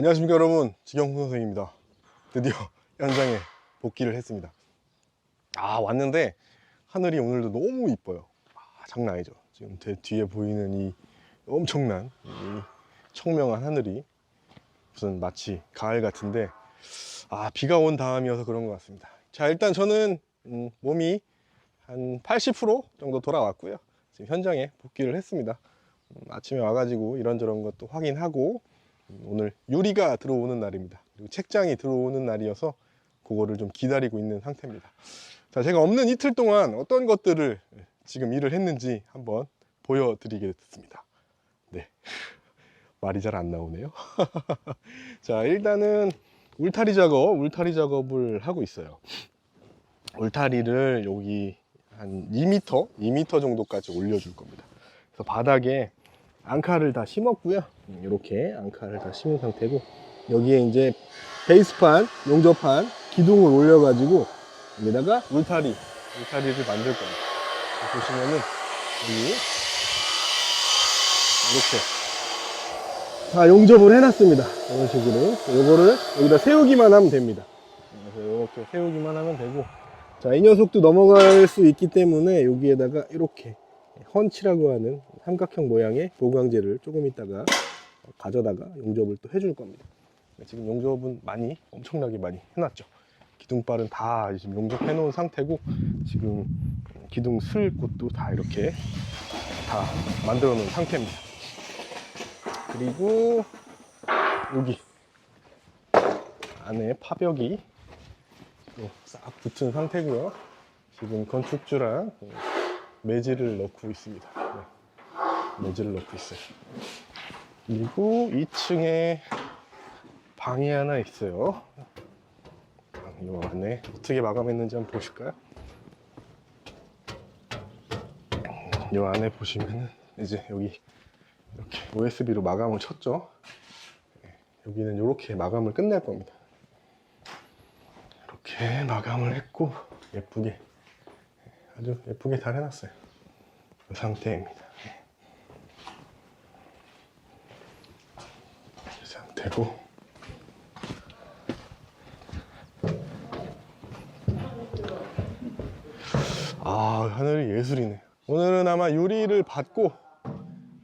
안녕하십니까 여러분. 지경훈 선생입니다. 드디어 현장에 복귀를 했습니다. 아 왔는데 하늘이 오늘도 너무 이뻐요. 아, 장난 아니죠. 지금 제 뒤에 보이는 이 엄청난 이 청명한 하늘이 무슨 마치 가을 같은데 아 비가 온 다음이어서 그런 것 같습니다. 자 일단 저는 음, 몸이 한 80% 정도 돌아왔고요. 지금 현장에 복귀를 했습니다. 음, 아침에 와가지고 이런저런 것도 확인하고 음, 오늘 유리가 들어오는 날입니다. 그리고 책장이 들어오는 날이어서 그거를 좀 기다리고 있는 상태입니다. 자, 제가 없는 이틀 동안 어떤 것들을 지금 일을 했는지 한번 보여드리겠습니다. 네. 말이 잘 안 나오네요. 자, 일단은 울타리 작업, 울타리 작업을 하고 있어요. 울타리를 여기 한 2m, 2m 정도까지 올려줄 겁니다. 그래서 바닥에 앙카를 다 심었고요. 이렇게 앙카를 다 심은 상태고 여기에 이제 베이스판, 용접판, 기둥을 올려가지고 여기다가 울타리, 울타리를 만들 겁니다. 보시면은 여기 이렇게 다 용접을 해놨습니다. 이런 식으로 요거를 여기다 세우기만 하면 됩니다. 그래서 이렇게 세우기만 하면 되고 자 이 녀석도 넘어갈 수 있기 때문에 여기에다가 이렇게 헌치라고 하는 삼각형 모양의 보강제를 조금 있다가 가져다가 용접을 또 해줄 겁니다. 지금 용접은 많이 엄청나게 많이 해놨죠. 기둥발은 다 지금 용접해 놓은 상태고 지금 기둥 슬 곳도 다 이렇게 다 만들어 놓은 상태입니다. 그리고 여기 안에 파벽이 또싹 붙은 상태고요. 지금 건축주랑 매질을 넣고 있습니다. 네. 매질을 넣고 있어요. 그리고 2층에 방이 하나 있어요. 이 안에 어떻게 마감했는지 한번 보실까요? 이 안에 보시면은 이제 여기 이렇게 OSB로 마감을 쳤죠. 네. 여기는 이렇게 마감을 끝낼 겁니다. 이렇게 마감을 했고 예쁘게 아주 예쁘게 잘 해놨어요. 이 상태입니다. 이 상태고 아 하늘이 예술이네. 오늘은 아마 유리를 받고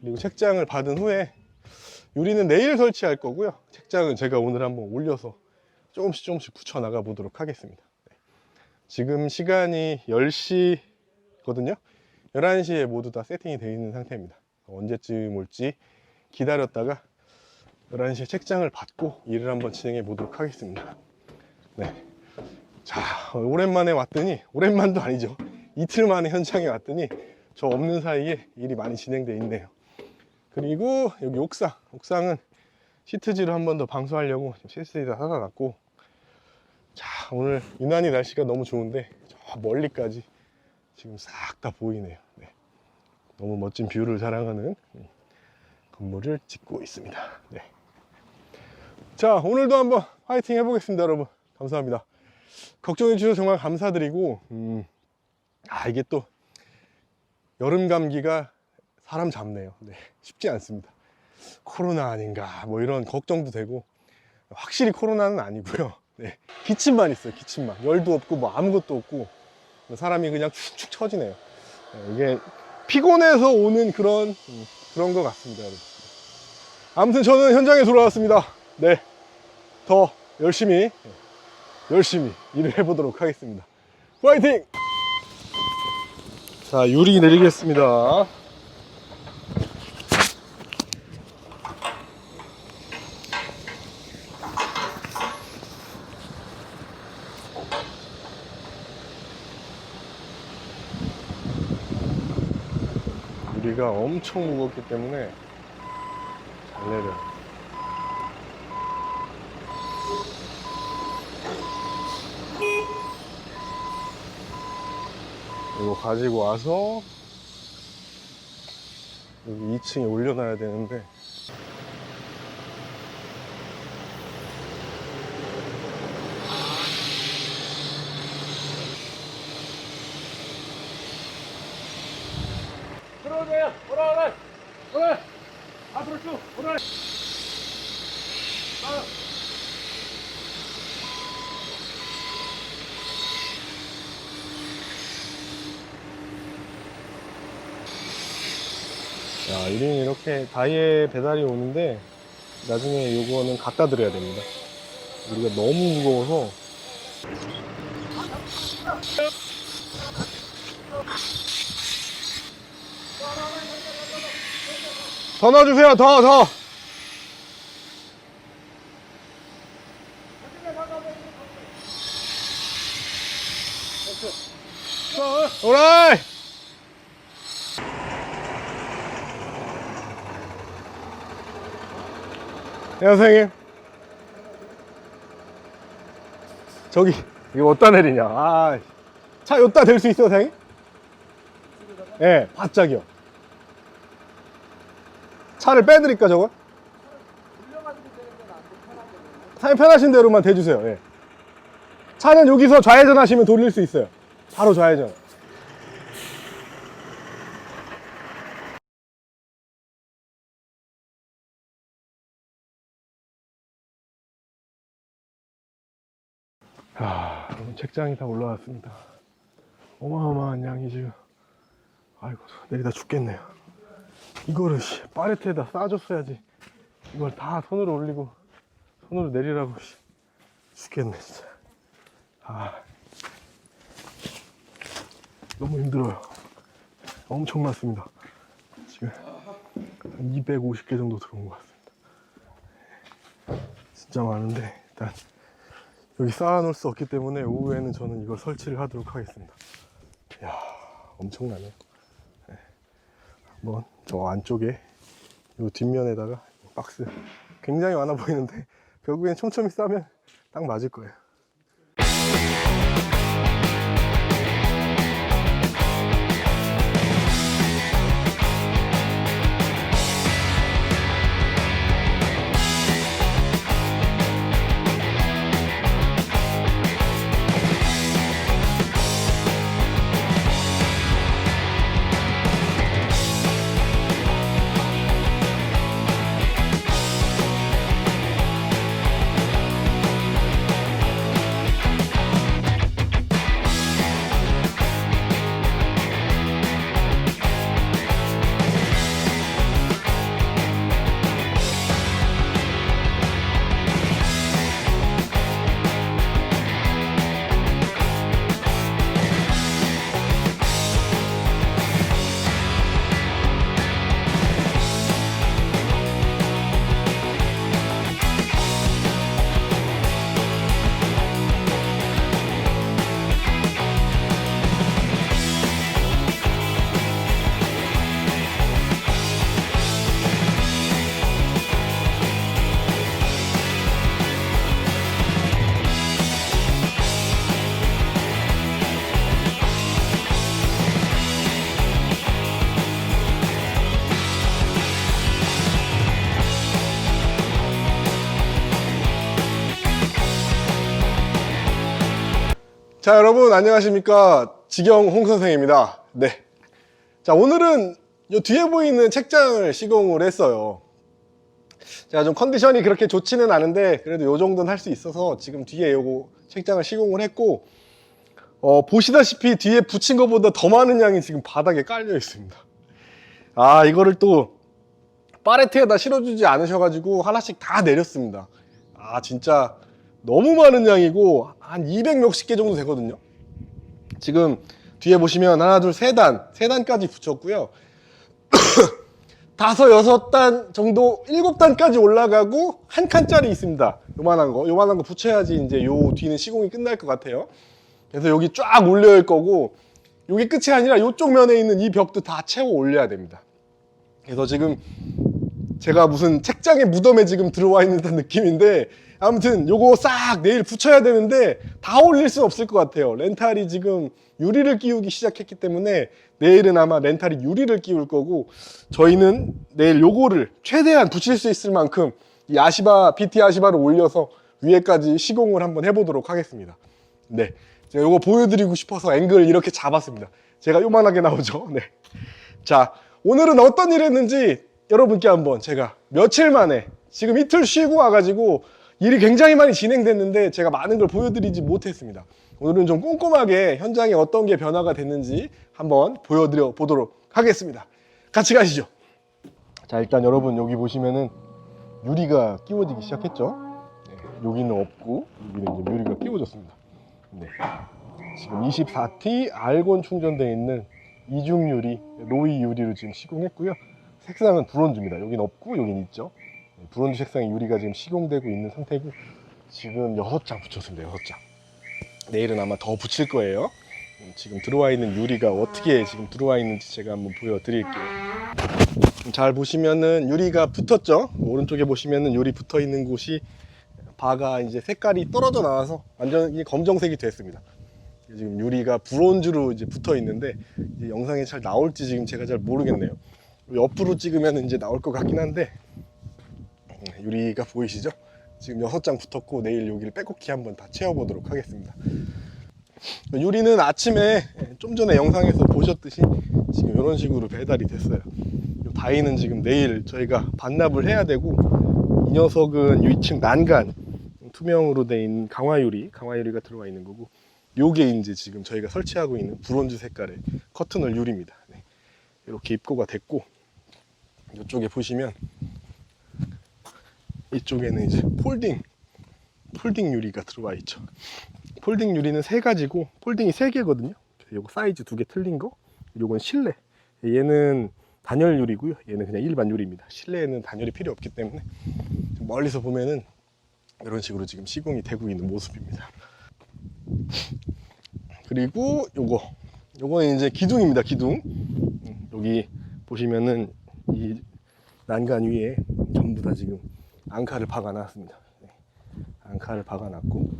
그리고 책장을 받은 후에 유리는 내일 설치할 거고요. 책장은 제가 오늘 한번 올려서 조금씩 조금씩 붙여 나가 보도록 하겠습니다. 네. 지금 시간이 10시 거든요. 11시에 모두 다 세팅이 되어 있는 상태입니다. 언제쯤 올지 기다렸다가 11시에 책장을 받고 일을 한번 진행해 보도록 하겠습니다. 네. 자, 오랜만에 왔더니, 오랜만도 아니죠. 이틀 만에 현장에 왔더니 저 없는 사이에 일이 많이 진행되어 있네요. 그리고 여기 옥상, 옥상은 시트지로 한 번 더 방수하려고 실스에다 사가갖고 자 오늘 유난히 날씨가 너무 좋은데 저 멀리까지 지금 싹 다 보이네요 네. 너무 멋진 뷰를 자랑하는 음, 건물을 짓고 있습니다 네. 자 오늘도 한번 화이팅 해보겠습니다 여러분. 감사합니다. 걱정해 주셔서 정말 감사드리고 음, 아 이게 또 여름 감기가 사람 잡네요. 네, 쉽지 않습니다. 코로나 아닌가 뭐 이런 걱정도 되고 확실히 코로나는 아니고요. 네, 기침만 있어요 기침만. 열도 없고 뭐 아무것도 없고 사람이 그냥 축축 처지네요. 네, 이게 피곤해서 오는 그런 음, 그런 것 같습니다 여러분. 아무튼 저는 현장에 돌아왔습니다 네 더 열심히 열심히 일을 해보도록 하겠습니다. 파이팅! 자 유리 내리겠습니다. 유리가 엄청 무겁기 때문에 잘 내려요. 이거 가지고 와서 여기 2층에 올려놔야 되는데 들어오세요. 오라 오라. 오라. 앞으로 쭉. 오라. 야, 이린 이렇게 다이에 배달이 오는데 나중에 요거는 갖다 드려야 됩니다. 우리가 너무 무거워서 더 넣어주세요, 더, 더. 오라이! 네, 선생님. 저기, 이거 어디다 내리냐. 아, 차 여기다 댈 수 있어요, 선생님? 예, 네, 바짝이요. 차를 빼드릴까, 저거? 사장님 편하신 대로만 대주세요, 예. 차는 여기서 좌회전 하시면 돌릴 수 있어요. 바로 좌회전. 아, 여러분 책장이 다 올라왔습니다. 어마어마한 양이 지금. 아이고, 내리다 죽겠네요. 이거를 씨, 파레트에다 싸줬어야지. 이걸 다 손으로 올리고, 손으로 내리라고, 씨. 죽겠네, 진짜. 아. 너무 힘들어요. 엄청 많습니다. 지금 한 250개 정도 들어온 것 같습니다. 진짜 많은데, 일단. 여기 쌓아놓을 수 없기 때문에 오후에는 저는 이걸 설치를 하도록 하겠습니다. 이야, 엄청나네요. 네. 한번 저 안쪽에 이 뒷면에다가 박스 굉장히 많아 보이는데 결국엔 촘촘히 싸면 딱 맞을 거예요. 자, 여러분 안녕하십니까? 지경 홍 선생입니다. 네. 자, 오늘은 요 뒤에 보이는 책장을 시공을 했어요. 제가 좀 컨디션이 그렇게 좋지는 않은데 그래도 요 정도는 할 수 있어서 지금 뒤에 요거 책장을 시공을 했고 어, 보시다시피 뒤에 붙인 것보다 더 많은 양이 지금 바닥에 깔려 있습니다. 아, 이거를 또 파레트에다 실어주지 않으셔가지고 하나씩 다 내렸습니다. 아, 진짜 너무 많은 양이고 한 200 몇십 개 정도 되거든요. 지금 뒤에 보시면 하나, 둘, 세 단, 세 단까지 붙였고요. 다섯, 여섯 단 정도, 일곱 단까지 올라가고 한 칸짜리 있습니다. 요만한 거, 요만한 거 붙여야지 이제 요 뒤는 시공이 끝날 것 같아요. 그래서 여기 쫙 올려야 거고, 요게 끝이 아니라 요쪽 면에 있는 이 벽도 다 채워 올려야 됩니다. 그래서 지금 제가 무슨 책장의 무덤에 지금 들어와 있는 듯한 느낌인데 아무튼 요거 싹 내일 붙여야 되는데 다 올릴 수 없을 것 같아요. 렌탈이 지금 유리를 끼우기 시작했기 때문에 내일은 아마 렌탈이 유리를 끼울 거고 저희는 내일 요거를 최대한 붙일 수 있을 만큼 이 아시바 BT 아시바를 올려서 위에까지 시공을 한번 해보도록 하겠습니다. 네. 제가 요거 보여드리고 싶어서 앵글을 이렇게 잡았습니다. 제가 요만하게 나오죠? 네. 자 오늘은 어떤 일 했는지 여러분께 한번 제가 며칠 만에 지금 이틀 쉬고 와가지고 일이 굉장히 많이 진행됐는데 제가 많은 걸 보여드리지 못했습니다. 오늘은 좀 꼼꼼하게 현장에 어떤 게 변화가 됐는지 한번 보여드려 보도록 하겠습니다. 같이 가시죠. 자 일단 여러분 여기 보시면은 유리가 끼워지기 시작했죠. 네, 여기는 없고 여기는 이제 유리가 끼워졌습니다. 네. 지금 24T 알곤 충전되어 있는 이중 유리, 로이 유리로 지금 시공했고요. 색상은 브론즈입니다. 여긴 없고 여긴 있죠. 네, 브론즈 색상의 유리가 지금 시공되고 있는 상태고 지금 6장 붙였습니다. 6장. 내일은 아마 더 붙일 거예요. 음, 지금 들어와 있는 유리가 어떻게 지금 들어와 있는지 제가 한번 보여드릴게요. 잘 보시면은 유리가 붙었죠. 오른쪽에 보시면은 유리 붙어 있는 곳이 바가 이제 색깔이 떨어져 나와서 완전히 검정색이 됐습니다. 지금 유리가 브론즈로 이제 붙어 있는데 이제 영상에 잘 나올지 지금 제가 잘 모르겠네요. 옆으로 찍으면 이제 나올 것 같긴 한데 음, 유리가 보이시죠? 지금 여섯 장 붙었고 내일 여기를 빼곡히 한번 다 채워보도록 하겠습니다. 유리는 아침에 좀 전에 영상에서 보셨듯이 지금 이런 식으로 배달이 됐어요. 이 다이는 지금 내일 저희가 반납을 해야 되고 이 녀석은 위층 난간 투명으로 돼 있는 강화유리, 강화유리가 들어가 있는 거고 요게 이제 지금 저희가 설치하고 있는 브론즈 색깔의 커튼홀 유리입니다. 네. 이렇게 입고가 됐고 이쪽에 보시면 이쪽에는 이제 폴딩 폴딩 유리가 들어와 있죠. 폴딩 유리는 세 가지고 폴딩이 세 개거든요. 요거 사이즈 두 개 틀린 거. 요건 실내. 얘는 단열 유리고요. 얘는 그냥 일반 유리입니다. 실내에는 단열이 필요 없기 때문에 좀 멀리서 보면은 이런 식으로 지금 시공이 되고 있는 모습입니다. 그리고 요거 요거는 이제 기둥입니다. 기둥. 음, 여기 보시면은 이 난간 위에 전부 다 지금 앙카를 박아놨습니다. 네. 앙카를 박아놨고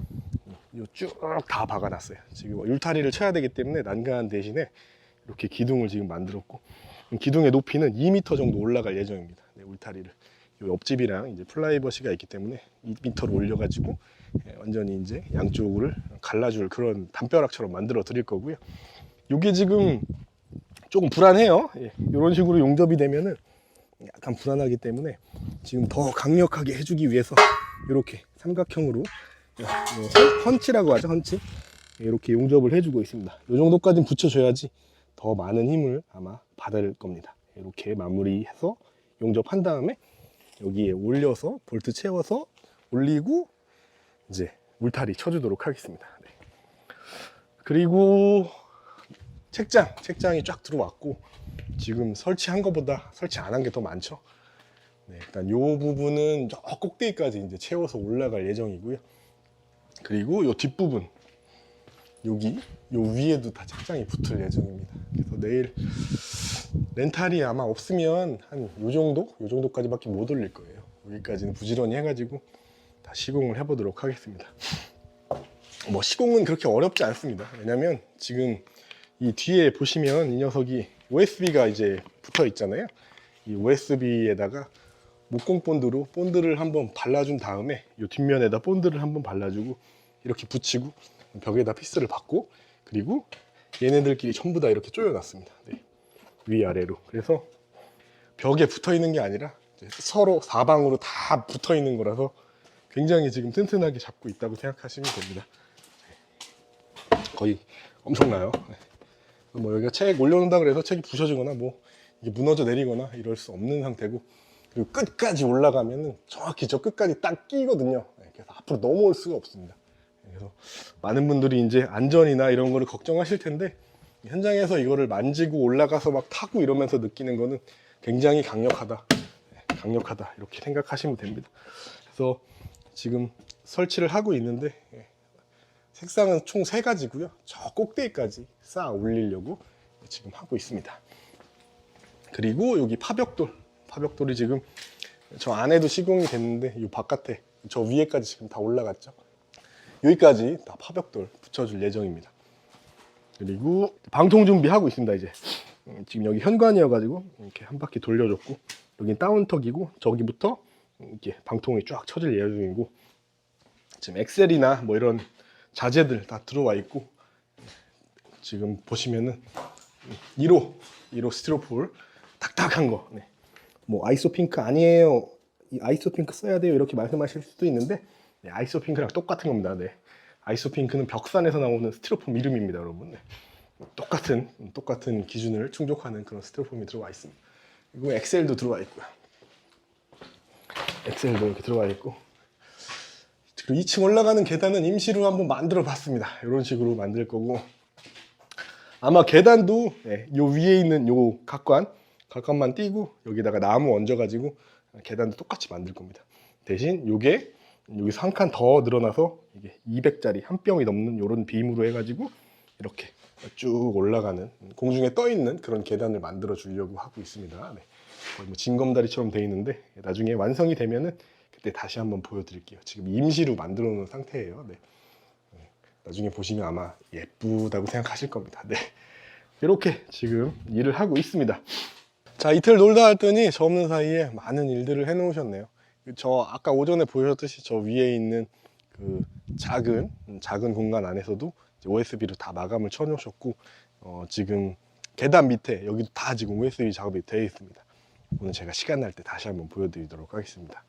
쭉 다 박아놨어요. 지금 울타리를 쳐야 되기 때문에 난간 대신에 이렇게 기둥을 지금 만들었고 기둥의 높이는 2m 정도 올라갈 예정입니다. 네, 울타리를 요 옆집이랑 이제 플라이버시가 있기 때문에 2m로 올려가지고 예, 완전히 이제 양쪽을 갈라줄 그런 담벼락처럼 만들어 드릴 거고요. 이게 지금 조금 불안해요. 예, 이런 식으로 용접이 되면은 약간 불안하기 때문에 지금 더 강력하게 해주기 위해서 이렇게 삼각형으로 어, 헌- 헌치라고 하죠 헌치 이렇게 용접을 해주고 있습니다 이 정도까지는 붙여줘야지 더 많은 힘을 아마 받을 겁니다 이렇게 마무리해서 용접한 다음에 여기에 올려서 볼트 채워서 올리고 이제 울타리 쳐주도록 하겠습니다 네. 그리고 책장 책장이 쫙 들어왔고 지금 설치한 것보다 설치 안 한 게 더 많죠 네, 일단 요 부분은 저 꼭대기까지 이제 채워서 올라갈 예정이고요. 그리고 요 뒷부분 여기 요 위에도 다 책장이 붙을 예정입니다. 그래서 내일 렌탈이 아마 없으면 한 요 정도, 요 정도까지밖에 못 올릴 거예요. 여기까지는 부지런히 해가지고 다 시공을 해보도록 하겠습니다. 뭐 시공은 그렇게 어렵지 않습니다. 왜냐면 지금 이 뒤에 보시면 이 녀석이 USB가 이제 붙어 있잖아요. 이 USB에다가 목공 본드로 본드를 한번 발라준 다음에 이 뒷면에다 본드를 한번 발라주고 이렇게 붙이고 벽에다 피스를 받고 그리고 얘네들끼리 전부 다 이렇게 조여놨습니다. 네. 위아래로. 그래서 벽에 붙어 있는 게 아니라 서로 사방으로 다 붙어 있는 거라서 굉장히 지금 튼튼하게 잡고 있다고 생각하시면 됩니다. 네. 거의 엄청나요. 네. 뭐 여기가 책 올려놓는다 그래서 책이 부셔지거나 뭐 이게 무너져 내리거나 이럴 수 없는 상태고 그리고 끝까지 올라가면은 정확히 저 끝까지 딱 끼거든요. 네, 그래서 앞으로 넘어올 수가 없습니다. 네, 그래서 많은 분들이 이제 안전이나 이런 거를 걱정하실 텐데 현장에서 이거를 만지고 올라가서 막 타고 이러면서 느끼는 거는 굉장히 강력하다. 네, 강력하다. 이렇게 생각하시면 됩니다. 그래서 지금 설치를 하고 있는데 예, 색상은 총세 가지고요. 저 꼭대기까지 쌓아 올리려고 지금 하고 있습니다. 그리고 여기 파벽돌, 파벽돌이 지금 저 안에도 시공이 됐는데 이 바깥에 저 위에까지 지금 다 올라갔죠. 여기까지 다 파벽돌 붙여줄 예정입니다. 그리고 방통 준비하고 있습니다 이제 음, 지금 여기 현관이어가지고 이렇게 한 바퀴 돌려줬고 여기 다운턱이고 저기부터 이렇게 방통이 쫙 쳐질 예정이고 지금 엑셀이나 뭐 이런 자재들 다 들어와 있고 지금 보시면은 1호 1호 스티로폴 딱딱한 거. 네. 뭐 아이소 핑크 아니에요. 이 아이소 핑크 써야 돼요. 이렇게 말씀하실 수도 있는데 네, 아이소핑크랑 똑같은 겁니다. 네. 아이소핑크는 벽산에서 나오는 스티로폼 이름입니다, 여러분. 네. 똑같은 똑같은 기준을 충족하는 그런 스티로폼이 들어와 있습니다. 그리고 엑셀도 들어와 있고요. 엑셀도 이렇게 들어와 있고 그리고 2층 올라가는 계단은 임시로 한번 만들어 봤습니다. 이런 식으로 만들 거고 아마 계단도 예, 요 위에 있는 요 각관 각관만 띄고 여기다가 나무 얹어 가지고 계단도 똑같이 만들 겁니다. 대신 요게 여기서 한 칸 더 늘어나서 이게 200짜리 한 병이 넘는 요런 빔으로 해가지고 이렇게 쭉 올라가는 공중에 떠 있는 그런 계단을 만들어 주려고 하고 있습니다. 네. 거의 뭐 징검다리처럼 돼 있는데 나중에 완성이 되면은 그때 다시 한번 보여드릴게요. 지금 임시로 만들어 놓은 상태예요. 네. 네. 나중에 보시면 아마 예쁘다고 생각하실 겁니다. 네. 이렇게 지금 일을 하고 있습니다. 자 이틀 놀다 왔더니 저 없는 사이에 많은 일들을 해 놓으셨네요. 저 아까 오전에 보셨듯이 저 위에 있는 그 작은 음, 작은 공간 안에서도 OSB로 다 마감을 쳐 놓으셨고 어, 지금 계단 밑에 여기도 다 지금 OSB 작업이 되어 있습니다. 오늘 제가 시간 날 때 다시 한번 보여드리도록 하겠습니다.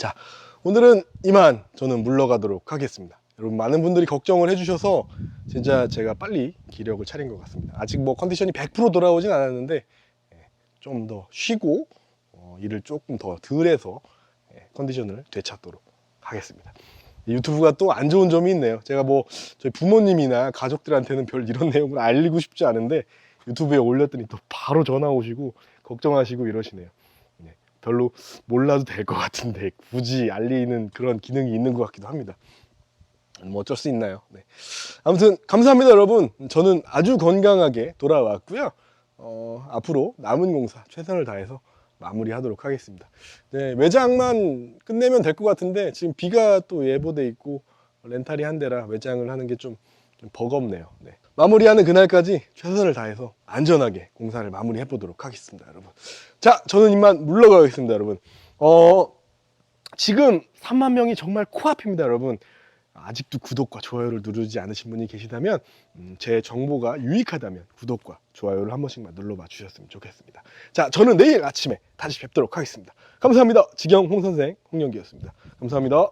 자 오늘은 이만 저는 물러가도록 하겠습니다. 여러분 많은 분들이 걱정을 해주셔서 진짜 제가 빨리 기력을 차린 것 같습니다. 아직 뭐 컨디션이 100% 돌아오진 않았는데 좀 더 쉬고 어, 일을 조금 더 덜해서 예, 컨디션을 되찾도록 하겠습니다. 이 유튜브가 또 안 좋은 점이 있네요. 제가 뭐 저희 부모님이나 가족들한테는 별 이런 내용을 알리고 싶지 않은데 유튜브에 올렸더니 또 바로 전화 오시고 걱정하시고 이러시네요. 네, 별로 몰라도 될 것 같은데 굳이 알리는 그런 기능이 있는 것 같기도 합니다. 뭐 어쩔 수 있나요? 네. 아무튼 감사합니다, 여러분. 저는 아주 건강하게 돌아왔고요. 어, 앞으로 남은 공사 최선을 다해서 마무리하도록 하겠습니다. 네, 외장만 끝내면 될 것 같은데 지금 비가 또 예보돼 있고 렌탈이 한 대라 외장을 하는 게 좀 버겁네요. 네. 마무리하는 그날까지 최선을 다해서 안전하게 공사를 마무리해 보도록 하겠습니다, 여러분. 자, 저는 이만 물러가겠습니다, 여러분. 어, 지금 3만 명이 정말 코앞입니다, 여러분. 아직도 구독과 좋아요를 누르지 않으신 분이 계시다면 음, 제 정보가 유익하다면 구독과 좋아요를 한 번씩만 눌러봐 주셨으면 좋겠습니다. 자, 저는 내일 아침에 다시 뵙도록 하겠습니다. 감사합니다. 지경 홍 선생 홍영기였습니다. 감사합니다.